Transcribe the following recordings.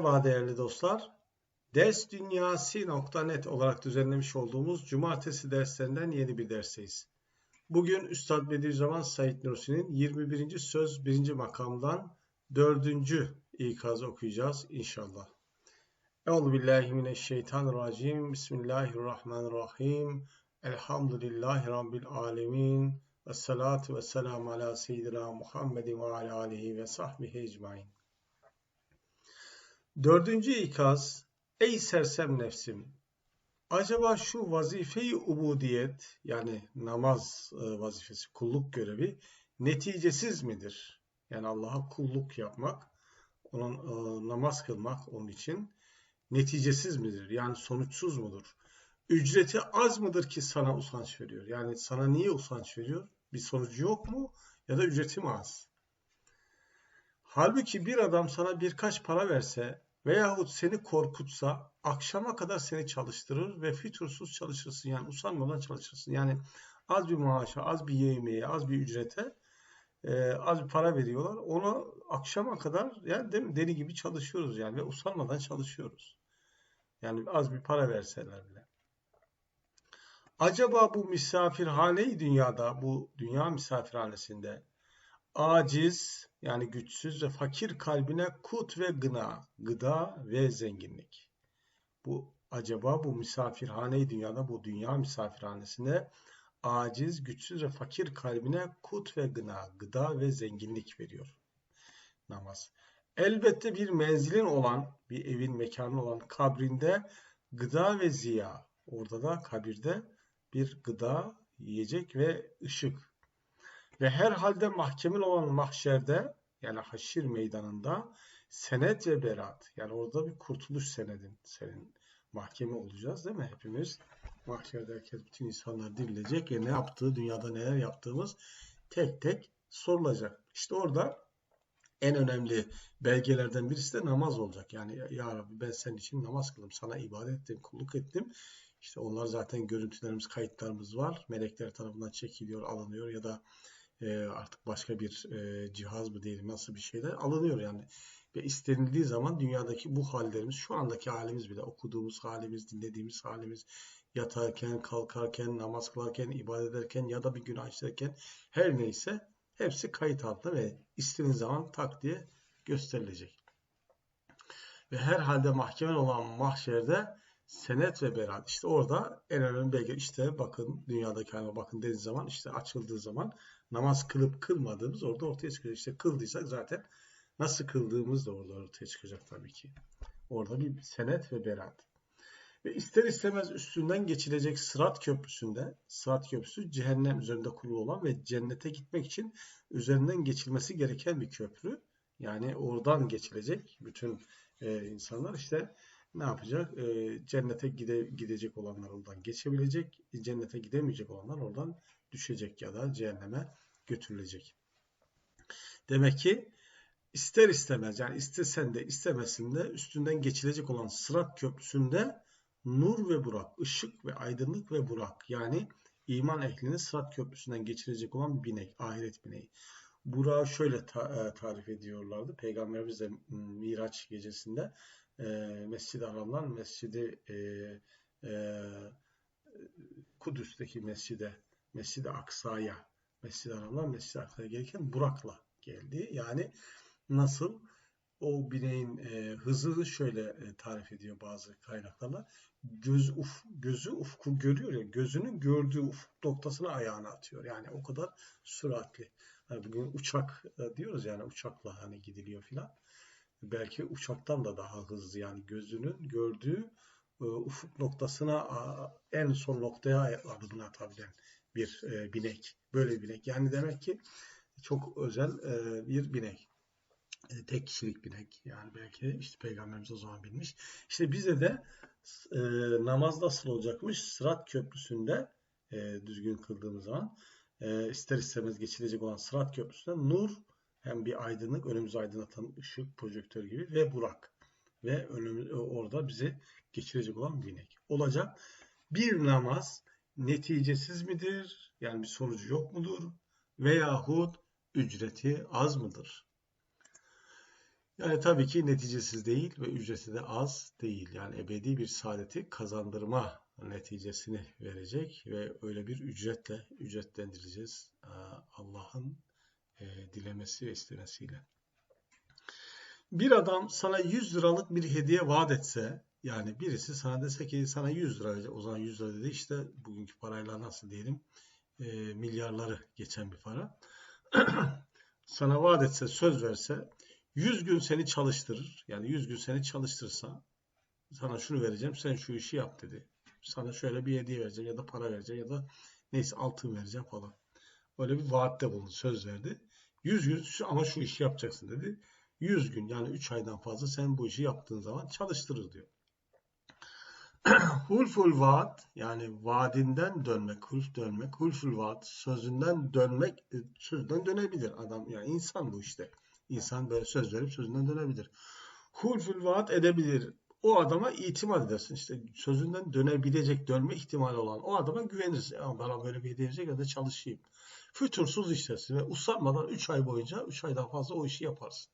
Merhaba değerli dostlar. Dersdünyasi.net olarak düzenlemiş olduğumuz cumartesi derslerinden yeni bir dersteyiz. Bugün Üstad Bediüzzaman Said Nursi'nin 21. söz 1. makamdan 4. ikazı okuyacağız inşallah. Euzu billahi mineşşeytanirracim. Bismillahirrahmanirrahim. Elhamdülillahi rabbil alamin. Ve salatu ve selamu ala seyyidina Muhammedin ve ala alihi ve sahbihi ecmaîn. Dördüncü ikaz, ey sersem nefsim, acaba şu vazife-i ubudiyet yani namaz e, vazifesi, kulluk görevi neticesiz midir? Yani Allah'a kulluk yapmak, onun e, namaz kılmak onun için neticesiz midir? Yani sonuçsuz mudur? Ücreti az mıdır ki sana usanç veriyor? Yani sana niye usanç veriyor? Bir sonucu yok mu? Ya da ücreti mi az? Halbuki bir adam sana birkaç para verse veyahut seni korkutsa akşama kadar seni çalıştırır ve fütursuz çalışırsın. Yani usanmadan çalışırsın. Yani az bir maaşa, az bir yemeğe, az bir ücrete e, az bir para veriyorlar. Onu akşama kadar yani değil mi? deli gibi çalışıyoruz yani ve usanmadan çalışıyoruz. Yani az bir para verseler bile. Acaba bu misafirhane dünyada, bu dünya misafirhanesinde aciz yani güçsüz ve fakir kalbine kut ve gına, gıda ve zenginlik. Bu acaba bu misafirhane dünyada, bu dünya misafirhanesinde aciz, güçsüz ve fakir kalbine kut ve gına, gıda ve zenginlik veriyor namaz. Elbette bir menzilin olan, bir evin mekanı olan kabrinde gıda ve ziya, orada da kabirde bir gıda, yiyecek ve ışık ve herhalde mahkemin olan mahşerde yani haşir meydanında senet ve berat yani orada bir kurtuluş senedin senin mahkeme olacağız değil mi hepimiz? Mahşerde herkes bütün insanlar dirilecek ve ne yaptığı dünyada neler yaptığımız tek tek sorulacak. İşte orada en önemli belgelerden birisi de namaz olacak. Yani ya Rabbi ben senin için namaz kıldım, sana ibadet ettim, kulluk ettim. İşte onlar zaten görüntülerimiz, kayıtlarımız var. Melekler tarafından çekiliyor, alınıyor ya da e, artık başka bir e, cihaz mı diyelim nasıl bir şeyler alınıyor yani. Ve istenildiği zaman dünyadaki bu hallerimiz, şu andaki halimiz bile, okuduğumuz halimiz, dinlediğimiz halimiz, yatarken, kalkarken, namaz kılarken, ibadet ederken ya da bir günah işlerken her neyse hepsi kayıt altında ve istediğiniz zaman tak diye gösterilecek. Ve herhalde mahkemen olan mahşerde senet ve berat. İşte orada en önemli belge işte bakın dünyadaki halime bakın dediğiniz zaman işte açıldığı zaman namaz kılıp kılmadığımız orada ortaya çıkacak. İşte kıldıysak zaten nasıl kıldığımız da orada ortaya çıkacak tabii ki. Orada bir senet ve berat. Ve ister istemez üstünden geçilecek Sırat Köprüsü'nde, Sırat Köprüsü cehennem üzerinde kurulu olan ve cennete gitmek için üzerinden geçilmesi gereken bir köprü. Yani oradan geçilecek bütün e, insanlar işte ne yapacak? E, cennete gide, gidecek olanlar oradan geçebilecek, cennete gidemeyecek olanlar oradan düşecek ya da cehenneme götürülecek. Demek ki ister istemez yani istesen de istemesin de üstünden geçilecek olan Sırat Köprüsü'nde nur ve burak, ışık ve aydınlık ve burak yani iman ehlini Sırat Köprüsü'nden geçirecek olan binek, ahiret bineği. Burak'ı şöyle ta e, tarif ediyorlardı. Peygamberimiz de Miraç gecesinde e, Mescid-i Haram'dan Mescid-i e, e, Kudüs'teki mescide, Mescid-i Aksa'ya Mescid-i Haram'dan Mescid-i Aksa'ya gelirken Burak'la geldi. Yani nasıl? O bineğin e, hızını şöyle e, tarif ediyor bazı kaynaklarla. Göz uf, gözü ufku görüyor ya, gözünün gördüğü ufuk noktasına ayağını atıyor. Yani o kadar süratli. Hani bugün uçak e, diyoruz yani uçakla hani gidiliyor filan. Belki uçaktan da daha hızlı yani gözünün gördüğü e, ufuk noktasına en son noktaya adımını atabilen bir e, binek. Böyle bir binek. Yani demek ki çok özel e, bir binek. E, tek kişilik binek. Yani belki işte peygamberimiz o zaman bilmiş. İşte bize de e, namaz nasıl olacakmış? Sırat köprüsünde e, düzgün kıldığımız zaman e, ister istemez geçilecek olan Sırat köprüsünde nur hem bir aydınlık, önümüzü aydınlatan ışık, projektör gibi ve burak. Ve önümüz, orada bizi geçirecek olan binek. Olacak. Bir namaz neticesiz midir? Yani bir sonucu yok mudur? Veyahut ücreti az mıdır? Yani tabii ki neticesiz değil ve ücreti de az değil. Yani ebedi bir saadeti kazandırma neticesini verecek ve öyle bir ücretle ücretlendireceğiz e, Allah'ın e, dilemesi ve istemesiyle. Bir adam sana 100 liralık bir hediye vaat etse, yani birisi sana dese ki sana 100 lira o zaman 100 lira dedi işte bugünkü parayla nasıl diyelim e, milyarları geçen bir para. sana vaat etse, söz verse 100 gün seni çalıştırır. Yani 100 gün seni çalıştırsa sana şunu vereceğim, sen şu işi yap dedi. Sana şöyle bir hediye vereceğim ya da para vereceğim ya da neyse altın vereceğim falan. Öyle bir vaatte bulundu, söz verdi. 100 gün ama şu işi yapacaksın dedi. 100 gün yani 3 aydan fazla sen bu işi yaptığın zaman çalıştırır diyor. hulful vaat yani vaadinden dönmek, hulf dönmek, hulful vaat sözünden dönmek, e, sözünden dönebilir adam yani insan bu işte. İnsan böyle söz verip sözünden dönebilir. Hulful vaat edebilir. O adama itimat edersin. İşte sözünden dönebilecek, dönme ihtimali olan o adama güvenirsin. Ya bana böyle bir hediye verecek ya da çalışayım. Fütursuz işlersin ve usanmadan 3 ay boyunca 3 aydan fazla o işi yaparsın.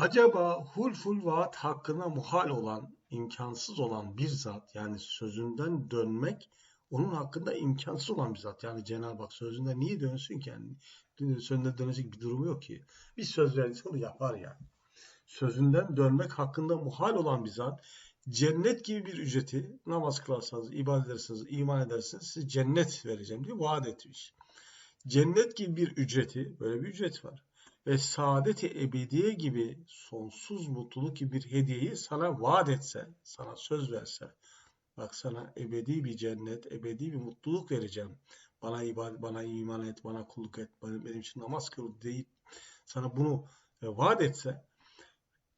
Acaba hulful vaat hakkına muhal olan, imkansız olan bir zat yani sözünden dönmek onun hakkında imkansız olan bir zat. Yani Cenab-ı Hak sözünden niye dönsün ki? Yani sözünden dönecek bir durumu yok ki. Bir söz verdiyse onu yapar yani. Sözünden dönmek hakkında muhal olan bir zat cennet gibi bir ücreti namaz kılarsanız, ibadet edersiniz, iman edersiniz size cennet vereceğim diye vaat etmiş. Cennet gibi bir ücreti, böyle bir ücret var. Ve saadet-i ebediye gibi sonsuz mutluluk gibi bir hediyeyi sana vaat etse, sana söz verse, bak sana ebedi bir cennet, ebedi bir mutluluk vereceğim. Bana ibadet, bana iman et, bana kulluk et, benim, için namaz kıl deyip sana bunu e, vaat etse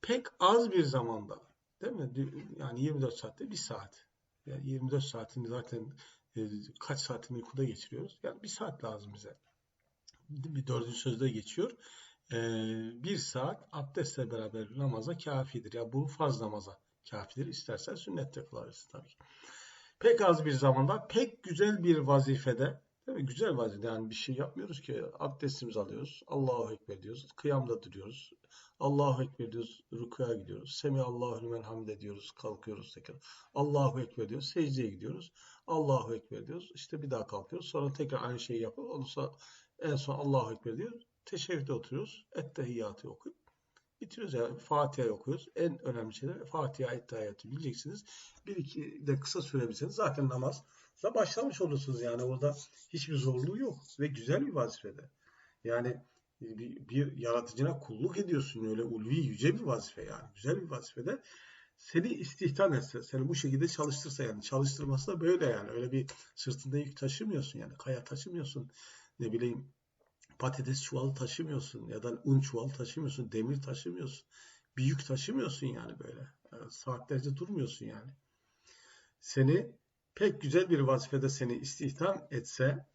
pek az bir zamanda değil mi? Yani 24 saatte bir saat. Yani 24 saatini zaten e, kaç saatini uykuda geçiriyoruz? Yani bir saat lazım bize. Bir dördüncü sözde geçiyor. E, bir saat abdestle beraber namaza kafidir. Ya bu farz namaza kafidir. İstersen sünnette kılarız tabii ki. Pek az bir zamanda pek güzel bir vazifede Değil mi? Güzel vazife. Yani bir şey yapmıyoruz ki. Abdestimizi alıyoruz. Allahu Ekber diyoruz. Kıyamda duruyoruz. Allahu Ekber diyoruz. Rukuya gidiyoruz. Semi Allahu limen hamd diyoruz. Kalkıyoruz tekrar. Allahu Ekber diyoruz. Secdeye gidiyoruz. Allahu Ekber diyoruz. İşte bir daha kalkıyoruz. Sonra tekrar aynı şeyi yapıp ondan sonra en son Allahu Ekber diyoruz. Teşebbüde oturuyoruz. Ettehiyyatı okuyup bitiriyoruz. Yani Fatiha okuyoruz. En önemli şey de Fatiha Ettehiyyatı bileceksiniz. Bir iki de kısa sürebilseniz zaten namaz da başlamış olursunuz yani orada hiçbir zorluğu yok ve güzel bir vazifede. Yani bir, bir yaratıcına kulluk ediyorsun öyle ulvi yüce bir vazife yani güzel bir vazifede seni istihdam etse, seni bu şekilde çalıştırsa yani çalıştırması da böyle yani öyle bir sırtında yük taşımıyorsun yani kaya taşımıyorsun ne bileyim patates çuvalı taşımıyorsun ya da un çuvalı taşımıyorsun demir taşımıyorsun bir yük taşımıyorsun yani böyle. Yani saatlerce durmuyorsun yani. Seni pek güzel bir vazifede seni istihdam etse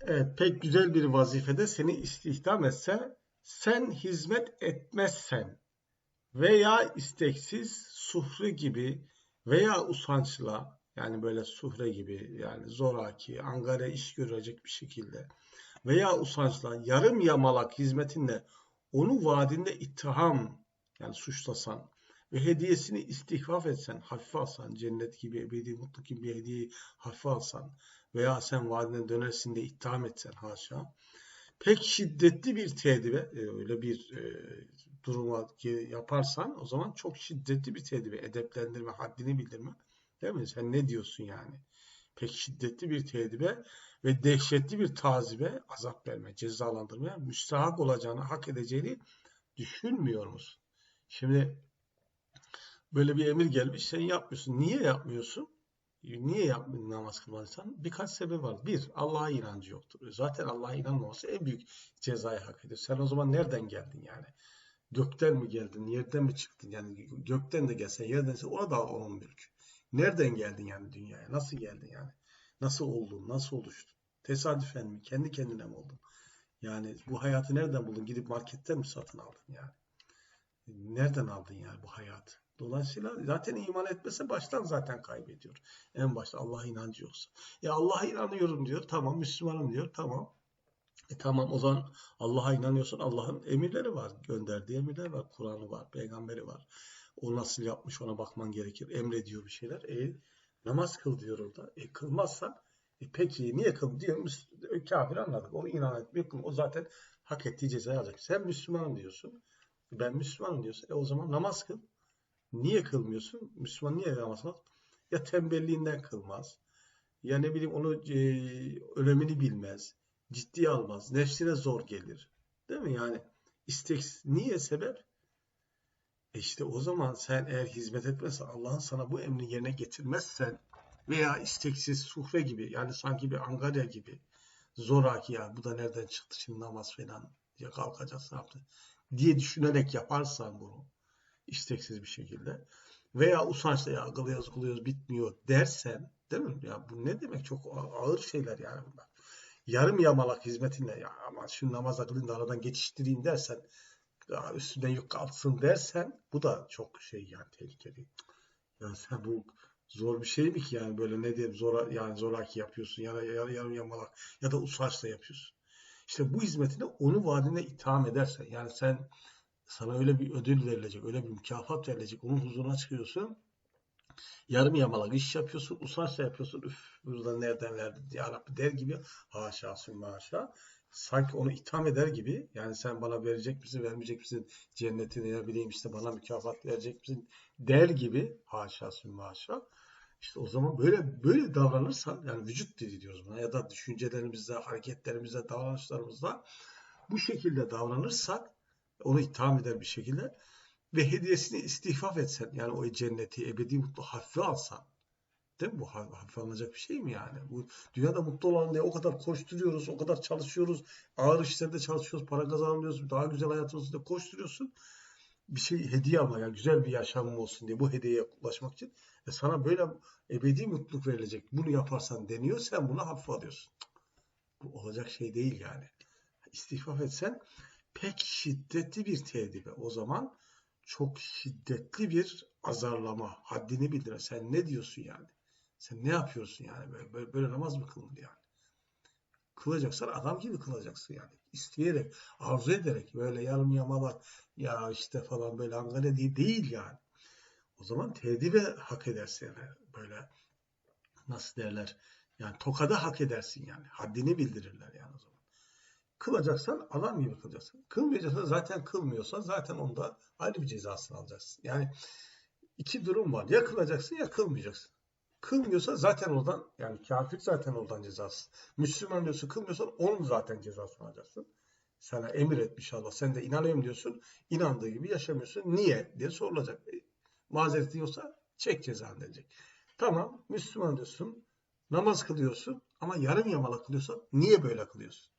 evet pek güzel bir vazifede seni istihdam etse sen hizmet etmezsen veya isteksiz suhre gibi veya usançla yani böyle suhre gibi yani zoraki, angara iş görecek bir şekilde veya usançla yarım yamalak hizmetinle onu vaadinde ittiham yani suçlasan ve hediyesini istihfaf etsen, hafife alsan, cennet gibi, ebedi mutluluk gibi bir hediyeyi hafife alsan veya sen vaadine dönersin de itham etsen haşa, pek şiddetli bir tedibe, öyle bir e, duruma yaparsan o zaman çok şiddetli bir tedibe, edeplendirme, haddini bildirme. Değil mi? Sen ne diyorsun yani? Pek şiddetli bir tedibe ve dehşetli bir tazibe, azap verme, cezalandırmaya müstahak olacağını, hak edeceğini düşünmüyor musun? Şimdi böyle bir emir gelmiş sen yapmıyorsun. Niye yapmıyorsun? Niye yapmıyorsun namaz kılmadıysan? Birkaç sebep var. Bir, Allah'a inancı yoktur. Zaten Allah'a inanmaması en büyük cezayı hak ediyor. Sen o zaman nereden geldin yani? Gökten mi geldin, yerden mi çıktın? Yani gökten de gelsen, yerden ise o da onun mülkü. Nereden geldin yani dünyaya? Nasıl geldin yani? Nasıl oldun? Nasıl oluştun? Tesadüfen mi? Kendi kendine mi oldun? Yani bu hayatı nereden buldun? Gidip marketten mi satın aldın yani? Nereden aldın yani bu hayatı? Dolayısıyla zaten iman etmese baştan zaten kaybediyor. En başta Allah'a inancı yoksa. Ya Allah'a inanıyorum diyor. Tamam Müslümanım diyor. Tamam. E tamam o zaman Allah'a inanıyorsan Allah'ın emirleri var. Gönderdiği emirler var. Kur'an'ı var. Peygamberi var. O nasıl yapmış ona bakman gerekir. Emrediyor bir şeyler. E namaz kıl diyor orada. E kılmazsan e peki niye kıl diyor. E, kafir anladık. O inan etmiyor. O zaten hak ettiği cezayı alacak. Sen Müslüman diyorsun. Ben Müslüman diyorsun. E o zaman namaz kıl. Niye kılmıyorsun? Müslüman niye namaz kıl? Ya tembelliğinden kılmaz. Ya ne bileyim onu e, önemini bilmez. Ciddiye almaz. Nefsine zor gelir. Değil mi? Yani istek niye sebep? İşte o zaman sen eğer hizmet etmezsen Allah'ın sana bu emri yerine getirmezsen veya isteksiz sufre gibi yani sanki bir angarya gibi zoraki ya bu da nereden çıktı şimdi namaz falan ya kalkacağız ne yaptı diye düşünerek yaparsan bunu isteksiz bir şekilde veya usançla ya kılıyoruz kılıyoruz bitmiyor dersen değil mi? Ya bu ne demek? Çok ağır şeyler yani bunlar. Yarım yamalak hizmetinle ya ama şu namaz kılayım da aradan geçiştireyim dersen ya üstüne yük kalksın dersen bu da çok şey yani tehlikeli. Ya sen bu zor bir şey mi ki yani böyle ne diyeyim zora yani zoraki yapıyorsun ya da yarım, yamalak ya da usançla yapıyorsun. İşte bu hizmetine onu vaadine itham edersen yani sen sana öyle bir ödül verilecek, öyle bir mükafat verilecek, onun huzuruna çıkıyorsun. Yarım yamalak iş yapıyorsun, usançla yapıyorsun. Üf burada nereden verdin ya Rabbi der gibi haşa sümme haşa. Sanki onu itham eder gibi yani sen bana verecek misin, vermeyecek misin cennetini ne bileyim işte bana mükafat verecek misin der gibi haşa sümme haşa. İşte o zaman böyle böyle davranırsan yani vücut dili diyoruz buna ya da düşüncelerimizde, hareketlerimizde, davranışlarımızda bu şekilde davranırsak onu itham eder bir şekilde ve hediyesini istihfaf etsen yani o cenneti ebedi mutlu hafife alsan değil mi? Bu hafife alınacak bir şey mi yani? Bu dünyada mutlu olan diye o kadar koşturuyoruz, o kadar çalışıyoruz, ağır işlerde çalışıyoruz, para kazanıyoruz, daha güzel hayatımızda koşturuyorsun. Bir şey hediye ama ya güzel bir yaşamım olsun diye bu hediyeye ulaşmak için. E sana böyle ebedi mutluluk verilecek. Bunu yaparsan deniyor, sen bunu hafife alıyorsun. Bu olacak şey değil yani. İstihfaf etsen pek şiddetli bir tedibe. O zaman çok şiddetli bir azarlama, haddini bildire. Sen ne diyorsun yani? Sen ne yapıyorsun yani? Böyle, böyle, böyle namaz mı kılınır yani? Kılacaksan adam gibi kılacaksın yani. İsteyerek, arzu ederek böyle yarım yamalak ya işte falan böyle angale değil, değil yani. O zaman tedibe hak edersin yani. Böyle nasıl derler? Yani tokada hak edersin yani. Haddini bildirirler yani o zaman. Kılacaksan adam gibi kılacaksın. Kılmayacaksan zaten kılmıyorsan zaten onda ayrı bir cezasını alacaksın. Yani iki durum var. Ya kılacaksın ya kılmayacaksın. Kılmıyorsa zaten oradan yani kafir zaten oradan cezası. Müslüman diyorsun kılmıyorsan onun zaten cezasını alacaksın. Sana emir etmiş Allah. Sen de inanıyorum diyorsun. İnandığı gibi yaşamıyorsun. Niye diye sorulacak. E, mazereti yoksa çek cezanı denecek. Tamam Müslüman diyorsun. Namaz kılıyorsun ama yarım yamalak kılıyorsan niye böyle kılıyorsun?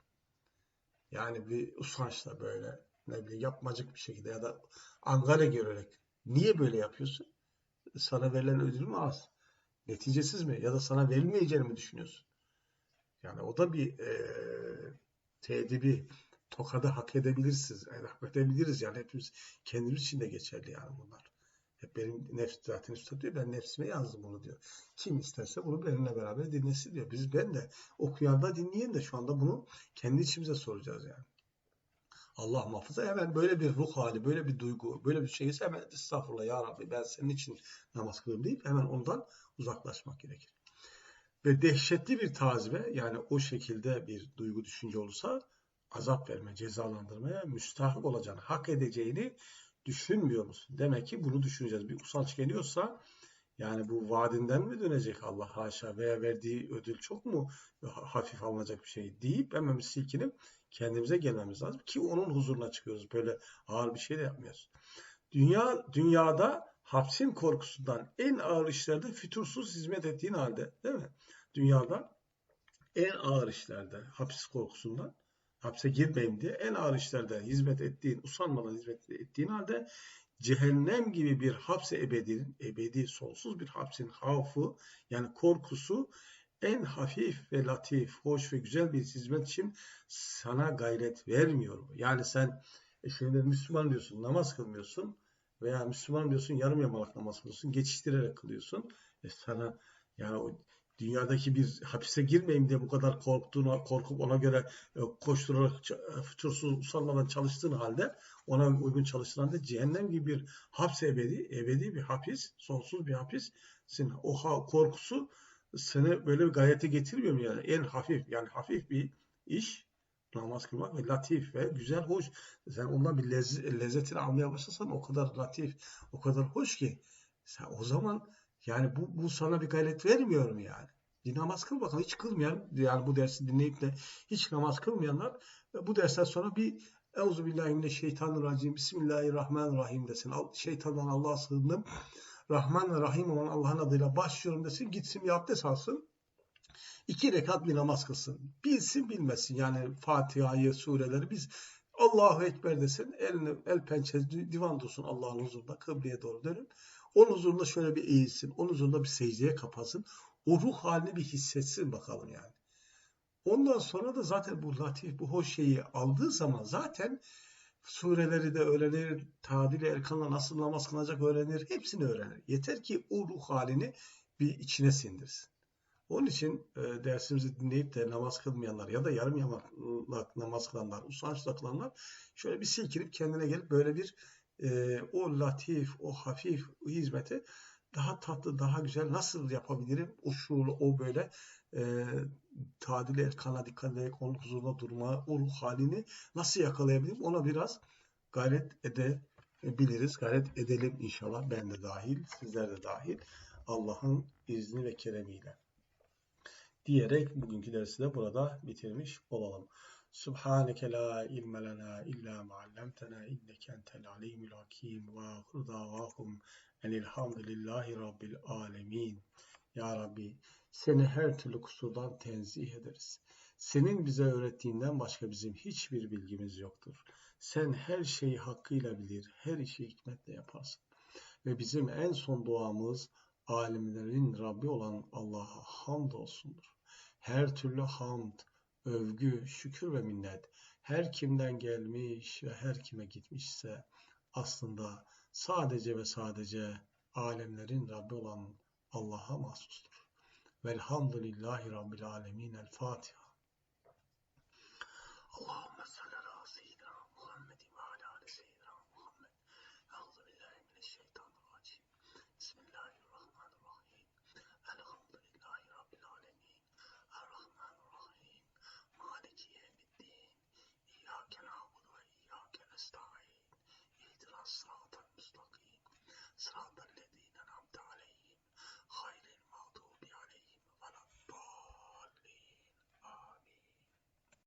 Yani bir usançla böyle ne bileyim yapmacık bir şekilde ya da angale görerek niye böyle yapıyorsun? Sana verilen ödül mü az? Neticesiz mi? Ya da sana verilmeyeceğini mi düşünüyorsun? Yani o da bir e, tedibi tokadı hak edebilirsiniz. Yani hak edebiliriz yani hepimiz kendimiz için de geçerli yani bunlar. Hep benim nefs zaten üstad diyor. Ben nefsime yazdım bunu diyor. Kim isterse bunu benimle beraber dinlesin diyor. Biz ben de okuyan da dinleyen de şu anda bunu kendi içimize soracağız yani. Allah muhafaza hemen böyle bir ruh hali, böyle bir duygu, böyle bir şeyse hemen estağfurullah ya Rabbi ben senin için namaz kılıyorum deyip hemen ondan uzaklaşmak gerekir. Ve dehşetli bir tazibe yani o şekilde bir duygu düşünce olursa azap verme, cezalandırmaya müstahak olacağını, hak edeceğini düşünmüyor musun? Demek ki bunu düşüneceğiz. Bir usanç geliyorsa yani bu vaadinden mi dönecek Allah haşa veya verdiği ödül çok mu hafif alınacak bir şey deyip hemen silkinip kendimize gelmemiz lazım ki onun huzuruna çıkıyoruz. Böyle ağır bir şey de yapmıyoruz. Dünya dünyada hapsin korkusundan en ağır işlerde fütursuz hizmet ettiğin halde değil mi? Dünyada en ağır işlerde hapis korkusundan hapse girmeyeyim diye en ağır işlerde hizmet ettiğin, usanmadan hizmet ettiğin halde cehennem gibi bir hapse ebedinin, ebedi sonsuz bir hapsin havfı yani korkusu en hafif ve latif, hoş ve güzel bir hizmet için sana gayret vermiyor. Yani sen e şimdi Müslüman diyorsun, namaz kılmıyorsun veya Müslüman diyorsun, yarım yamalak namaz kılıyorsun, geçiştirerek kılıyorsun. E sana yani o dünyadaki bir hapise girmeyeyim diye bu kadar korktuğunu, korkup ona göre e, koşturarak, fütursuz usanmadan çalıştığın halde, ona uygun çalıştığın halde cehennem gibi bir hapse ebedi, ebedi bir hapis, sonsuz bir hapis, senin o korkusu seni böyle bir gayrete getirmiyor mu yani? En hafif, yani hafif bir iş, namaz kılmak ve latif ve güzel, hoş. Sen ondan bir lezz- lezzetini almaya başlasan o kadar latif, o kadar hoş ki. Sen o zaman yani bu, bu sana bir gayret vermiyor mu yani? Bir namaz kıl bakalım. Hiç kılmayan, yani bu dersi dinleyip de hiç namaz kılmayanlar bu dersten sonra bir Euzubillahimineşşeytanirracim, Bismillahirrahmanirrahim desin. Şeytandan Allah'a sığındım. Rahman ve Rahim olan Allah'ın adıyla başlıyorum desin. Gitsin bir abdest alsın. İki rekat bir namaz kılsın. Bilsin bilmesin yani Fatiha'yı, sureleri biz Allahu Ekber desin. Elini, el pençesi divan dursun Allah'ın huzurunda. Kıbleye doğru dönün. Onun huzurunda şöyle bir eğilsin. Onun huzurunda bir secdeye kapansın. O ruh halini bir hissetsin bakalım yani. Ondan sonra da zaten bu latif, bu hoş şeyi aldığı zaman zaten sureleri de öğrenir, tadil erkanla nasıl namaz kılınacak öğrenir, hepsini öğrenir. Yeter ki o ruh halini bir içine sindirsin. Onun için e, dersimizi dinleyip de namaz kılmayanlar ya da yarım yamalak namaz kılanlar, usançla kılanlar şöyle bir silkinip kendine gelip böyle bir e, o latif, o hafif hizmeti daha tatlı, daha güzel nasıl yapabilirim? O şuurlu, o böyle e, tadil erkana dikkat ederek onun huzurunda durma, o ruh halini nasıl yakalayabilirim? Ona biraz gayret edebiliriz. Gayret edelim inşallah. Ben de dahil, sizler de dahil. Allah'ın izni ve keremiyle. Diyerek bugünkü dersi de burada bitirmiş olalım. Subhaneke la ilme lena illa ma allamtena inneke entel alimul hakim ve ahir davahum enilhamdülillahi rabbil alemin. Ya Rabbi seni her türlü kusurdan tenzih ederiz. Senin bize öğrettiğinden başka bizim hiçbir bilgimiz yoktur. Sen her şeyi hakkıyla bilir, her işi hikmetle yaparsın. Ve bizim en son duamız alimlerin Rabbi olan Allah'a hamd olsundur. Her türlü hamd, övgü, şükür ve minnet her kimden gelmiş ve her kime gitmişse aslında sadece ve sadece alemlerin Rabbi olan Allah'a mahsustur. Velhamdülillahi Rabbil Alemin. El Fatiha. Allahümme salli ala seyyidina Muhammed ve ala ali seyyidina Muhammed. Euzu billahi mineşşeytanirracim. Bismillahirrahmanirrahim. Elhamdülillahi Rabbil Alemin. Errahmanirrahim. Maliki yevmiddin. İyyâke na'budu ve